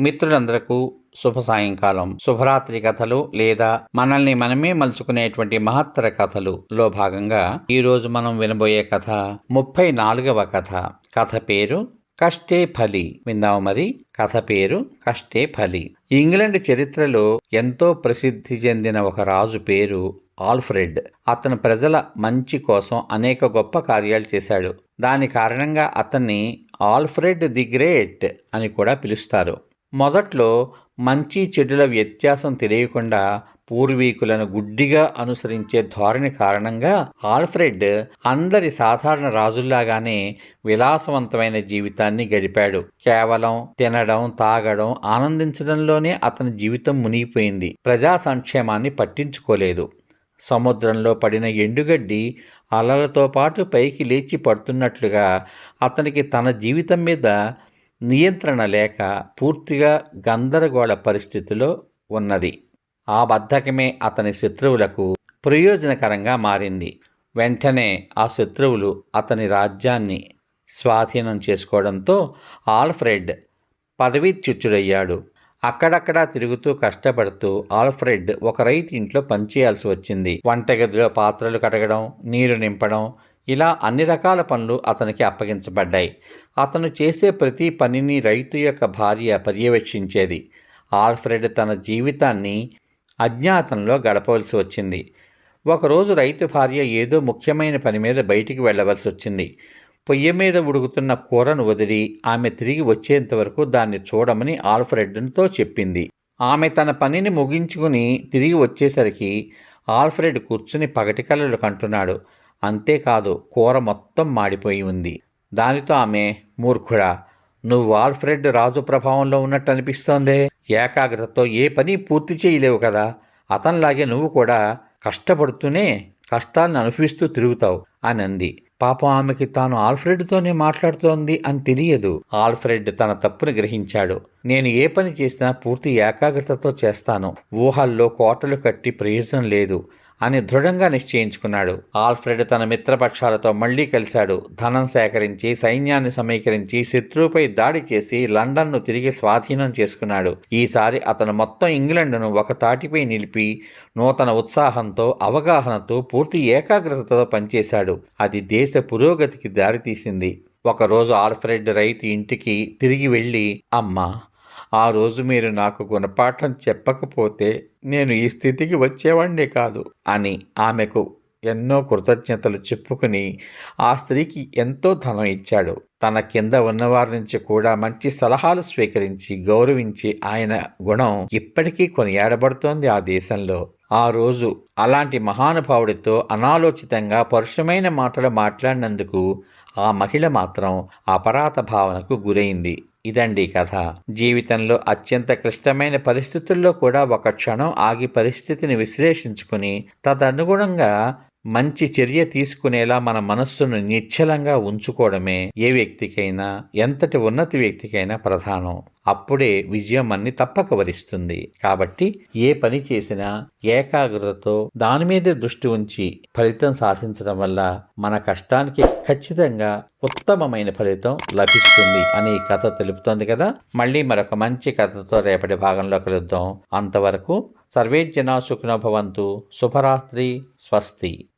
మిత్రులందరకు శుభ సాయంకాలం. శుభరాత్రి కథలు లేదా మనల్ని మనమే మలుచుకునేటువంటి మహత్తర కథలు. లో భాగంగా ఈరోజు మనం వినబోయే కథ ముప్పై నాలుగవ కథ. కథ పేరు కష్టే ఫలి. విందాము మరి. కథ పేరు కష్టే ఫలి. ఇంగ్లాండ్ చరిత్రలో ఎంతో ప్రసిద్ధి చెందిన ఒక రాజు పేరు ఆల్ఫ్రెడ్. అతను ప్రజల మంచి కోసం అనేక గొప్ప కార్యాలు చేశాడు. దాని కారణంగా అతన్ని ఆల్ఫ్రెడ్ ది గ్రేట్ అని కూడా పిలుస్తారు. మొదట్లో మంచి చెడుల వ్యత్యాసం తెలియకుండా పూర్వీకులను గుడ్డిగా అనుసరించే ధోరణి కారణంగా ఆల్ఫ్రెడ్ అందరి సాధారణ రాజుల్లాగానే విలాసవంతమైన జీవితాన్ని గడిపాడు. కేవలం తినడం తాగడం ఆనందించడంలోనే అతని జీవితం మునిగిపోయింది. ప్రజా సంక్షేమాన్ని పట్టించుకోలేదు. సముద్రంలో పడిన ఎండుగడ్డి అలలతో పాటు పైకి లేచి పడుతున్నట్లుగా అతనికి తన జీవితం మీద నియంత్రణ లేక పూర్తిగా గందరగోళ పరిస్థితిలో ఉన్నది. ఆ బద్ధకమే అతని శత్రువులకు ప్రయోజనకరంగా మారింది. వెంటనే ఆ శత్రువులు అతని రాజ్యాన్ని స్వాధీనం చేసుకోవడంతో ఆల్ఫ్రెడ్ పదవీచ్యుచ్చుడయ్యాడు అక్కడక్కడా తిరుగుతూ కష్టపడుతూ ఆల్ఫ్రెడ్ ఒక రైతు ఇంట్లో పనిచేయాల్సి వచ్చింది. వంటగదిలో పాత్రలు కడగడం నీరు నింపడం ఇలా అన్ని రకాల పనులు అతనికి అప్పగించబడ్డాయి. అతను చేసే ప్రతి పనిని రైతు యొక్క భార్య పర్యవేక్షించేది. ఆల్ఫ్రెడ్ తన జీవితాన్ని అజ్ఞాతంలో గడపవలసి వచ్చింది. ఒకరోజు రైతు భార్య ఏదో ముఖ్యమైన పని మీద బయటికి వెళ్ళవలసి వచ్చింది. పొయ్యి మీద ఉడుకుతున్న కూరను వదిలి ఆమె తిరిగి వచ్చేంత వరకు దాన్ని చూడమని ఆల్ఫ్రెడ్తో చెప్పింది. ఆమె తన పనిని ముగించుకుని తిరిగి వచ్చేసరికి ఆల్ఫ్రెడ్ కూర్చుని పగటి కంటున్నాడు. అంతేకాదు కూర మొత్తం మాడిపోయి ఉంది. దానితో ఆమె మూర్ఖుడా నువ్వు ఆల్ఫ్రెడ్ రాజు ప్రభావంలో ఉన్నట్టు అనిపిస్తోందే. ఏకాగ్రతతో ఏ పని పూర్తి చేయలేవు కదా. అతనిలాగే నువ్వు కూడా కష్టపడుతూనే కష్టాలను అనుభవిస్తూ తిరుగుతావు అని అంది పాపం ఆమెకి తాను ఆల్ఫ్రెడ్తోనే మాట్లాడుతోంది అని తెలియదు. ఆల్ఫ్రెడ్ తన తప్పును గ్రహించాడు. నేను ఏ పని చేసినా పూర్తి ఏకాగ్రతతో చేస్తాను. ఊహల్లో కోటలు కట్టి ప్రయోజనం లేదు. అని దృఢంగా నిశ్చయించుకున్నాడు. ఆల్ఫ్రెడ్ తన మిత్రపక్షాలతో మళ్ళీ కలిశాడు. ధనం సేకరించి సైన్యాన్ని సమీకరించి శత్రువుపై దాడి చేసి లండన్ను తిరిగి స్వాధీనం చేసుకున్నాడు. ఈసారి అతను మొత్తం ఇంగ్లండ్ను ఒక తాటిపై నిలిపి నూతన ఉత్సాహంతో అవగాహనతో పూర్తి ఏకాగ్రతతో పనిచేశాడు. అది దేశ పురోగతికి దారితీసింది. ఒకరోజు ఆల్ఫ్రెడ్ రైతు ఇంటికి తిరిగి వెళ్ళి అమ్మా ఆ రోజు మీరు నాకు గుణపాఠం చెప్పకపోతే నేను ఈ స్థితికి వచ్చేవాడినే కాదు అని ఆమెకు ఎన్నో కృతజ్ఞతలు చెప్పుకుని ఆ స్త్రీకి ఎంతో ధనం ఇచ్చాడు. తన కింద ఉన్నవారి నుంచి కూడా మంచి సలహాలు స్వీకరించి గౌరవించి ఆయన గుణం ఇప్పటికీ కొనియాడబడుతోంది ఆ దేశంలో. ఆ రోజు అలాంటి మహానుభావుడితో అనాలోచితంగా పరుషమైన మాటలు మాట్లాడినందుకు ఆ మహిళ మాత్రం అపరాధ భావనకు గురైంది. ఇదండి కథ. జీవితంలో అత్యంత క్లిష్టమైన పరిస్థితుల్లో కూడా ఒక క్షణం ఆగి పరిస్థితిని విశ్లేషించుకుని తదనుగుణంగా మంచి చర్య తీసుకునేలా మన మనస్సును నిశ్చలంగా ఉంచుకోవడమే ఏ వ్యక్తికైనా ఎంతటి ఉన్నతి వ్యక్తికైనా ప్రధానం. అప్పుడే విజయం అన్ని తప్పక వరిస్తుంది. కాబట్టి ఏ పని చేసినా ఏకాగ్రతతో దాని మీదే దృష్టి ఉంచి ఫలితం సాధించడం వల్ల మన కష్టానికి ఖచ్చితంగా ఉత్తమమైన ఫలితం లభిస్తుంది అని కథ తెలుపుతోంది కదా. మళ్ళీ మరొక మంచి కథతో రేపటి భాగంలో కలుద్దాం. అంతవరకు సర్వే జనా భవంతు. శుభరాత్రి. స్వస్తి.